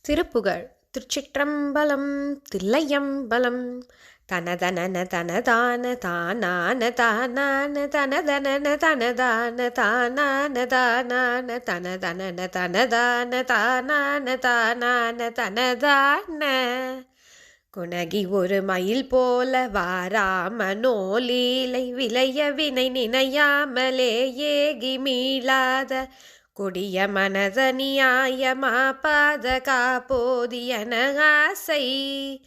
திருப்புகழ். திருச்சிற்றம்பலம் தில்லையம்பலம் தனதனன தனதான தானான தானான தனதனன தனதான தானான தானான தனதனன தனதான தானான தானான தனதான. குணகி ஒரு மயில் போல வாராம நோலீலை விளைய வினை நினையாமலே ஏகி மீளாத கொடிய மனதனியாயமா பாத காப்போதியன ஆசை.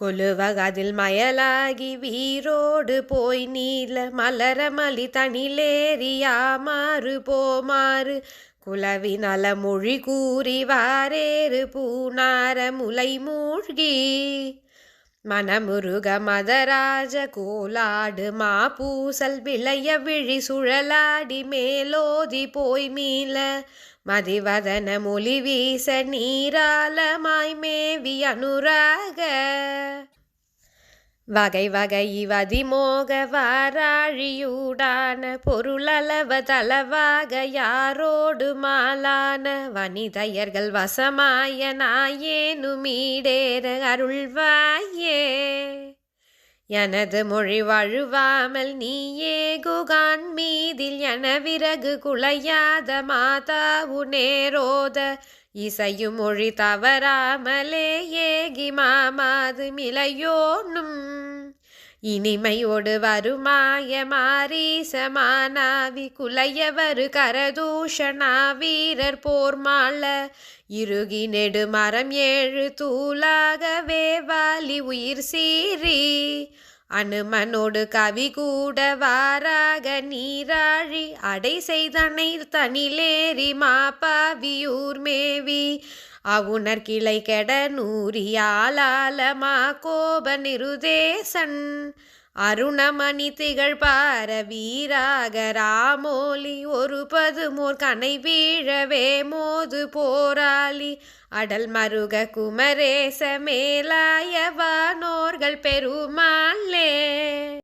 கொலுவகதில் மயலாகி வீரோடு போய் நீல மலரமலி தனிலேறியாமாறு போமாறு. குலவி நல மொழி கூறி வாரேறு பூனார முலை மூழ்கி. மனமுருக மதராஜ கோலாடு மா பூசல் விளைய விழி சுழலாடி மேலோதி போய் மீள. மதிவதன மொழி வீச நீராலமாய் மேவி அனுராக. வகை வகை வதிமோக வாராழியூடான பொருளளவ தளவாக யாரோடு மாலான வனிதையர்கள் வசமாய நாயேனுமீடேற அருள்வாயே. எனது மொழி வழுவாமல் நீயே குகான் மீதில் என விறகு குலையாத மாதா உனேரோத. இசையும் மொழி தவறாமலே ஏகி மாமாது மிளையோனும் இனிமையோடு வருமாய மாரீசமானாவி குலையவரு கரதூஷணா வீரர் போர்மாள இறுகி நெடு மரம் ஏழு தூளாகவே வாலி உயிர் சீரி அனுமனோடு கவி கூட வாராக நீராழி அடை செய்தனை தனிலேறி மாப்பாவியூர் மேவி. அவுணர் கிளை கெட நூறியாலாலமா கோப நிருதேசன். அருணமணி திகழ் பார வீராக ராமோலி ஒரு பதுமோர் கனை வீழவே மோது போராளி. அடல் மருக குமரேச மேலாயவானோர்கள் பெருமாளே.